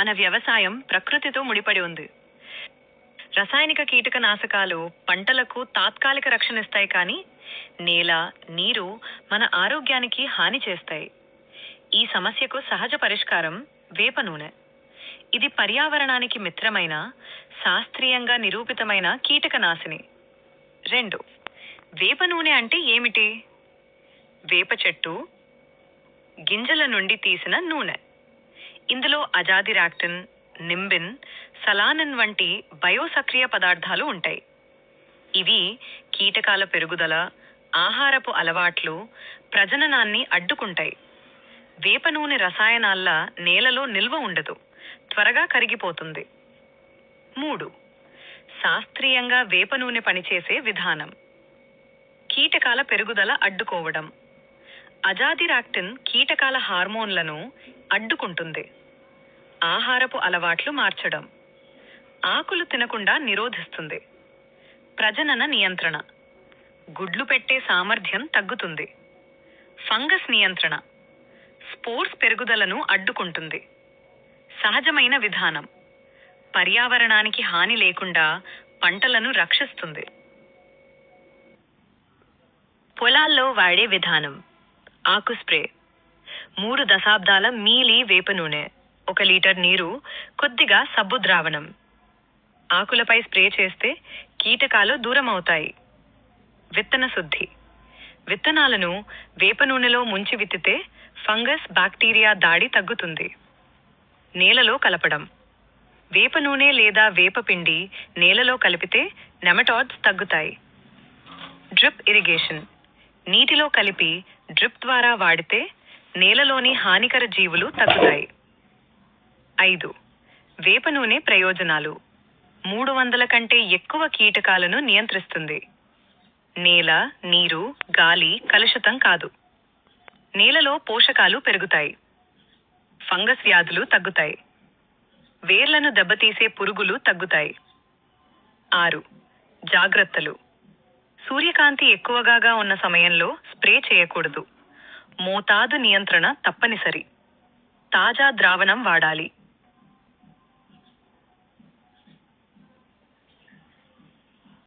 మన వ్యవసాయం ప్రకృతితో ముడిపడి ఉంది. రసాయనిక కీటకనాశకాలు పంటలకు తాత్కాలిక రక్షణ ఇస్తాయి కానీ నేల నీరు మన ఆరోగ్యానికి హాని చేస్తాయి. ఈ సమస్యకు సహజ పరిష్కారం వేప నూనె. ఇది పర్యావరణానికి మిత్రమైన శాస్త్రీయంగా నిరూపితమైన కీటకనాశిని రెండు వేప నూనె అంటే ఏమిటి? వేప చెట్టు గింజల నుండి తీసిన నూనె. ఇందులో అజాదిరాక్టిన్ నింబిన్ సలానిన్ వంటి బయోసక్రియ పదార్థాలు ఉంటాయి. ఇవి కీటకాల పెరుగుదల ఆహారపు అలవాట్లు ప్రజననాన్ని అడ్డుకుంటాయి. వేప నూనె రసాయనాల్లా నేలలో నిల్వ ఉండదు త్వరగా కరిగిపోతుంది. మూడు. శాస్త్రీయంగా వేప నూనె పనిచేసే విధానం. కీటకాల పెరుగుదల అడ్డుకోవడం. అజాదిరాక్టిన్ కీటకాల హార్మోన్లను అడ్డుకుంటుంది. ఆహారపు అలవాట్లు మార్చడం. ఆకులు తినకుండా నిరోధిస్తుంది. ప్రజనన నియంత్రణ. గుడ్లు పెట్టే సామర్థ్యం తగ్గుతుంది. ఫంగస్ నియంత్రణ. స్పోర్స్ పెరుగుదలను అడ్డుకుంటుంది. సహజమైన విధానం. పర్యావరణానికి హాని లేకుండా పంటలను రక్షిస్తుంది. పొలాల్లో వాడే విధానం. ఆకు స్ప్రే. మూడు దశాబ్దాల మీలి వేప నూనె ఒక లీటర్ నీరు కొద్దిగా సబ్బు ద్రావణం. ఆకులపై స్ప్రే చేస్తే కీటకాలు దూరం అవుతాయి విత్తన శుద్ధి. విత్తనాలను వేప నూనెలో ముంచి విత్తితే ఫంగస్ బ్యాక్టీరియా దాడి తగ్గుతుంది. నేలలో కలపడం. వేప నూనె లేదా వేప పిండి నేలలో కలిపితే నెమటాడ్స్ తగ్గుతాయి. Drip irrigation. నీటిలో కలిపి డ్రిప్ ద్వారా వాడితే నేలలోని హానికర జీవులు తగ్గుతాయి. ఐదు. వేప నూనె ప్రయోజనాలు. మూడు వందల కంటే ఎక్కువ కీటకాలను నియంత్రిస్తుంది. నేల నీరు గాలి కలుషితం కాదు. నేలలో పోషకాలు పెరుగుతాయి. ఫంగస్ వ్యాధులు తగ్గుతాయి. వేర్లను దెబ్బతీసే పురుగులు తగ్గుతాయి. ఆరు. జాగ్రత్తలు. సూర్యకాంతి ఎక్కువగా ఉన్న సమయంలో స్ప్రే చేయకూడదు. మోతాదు నియంత్రణ తప్పనిసరి. తాజా ద్రావణం వాడాలి.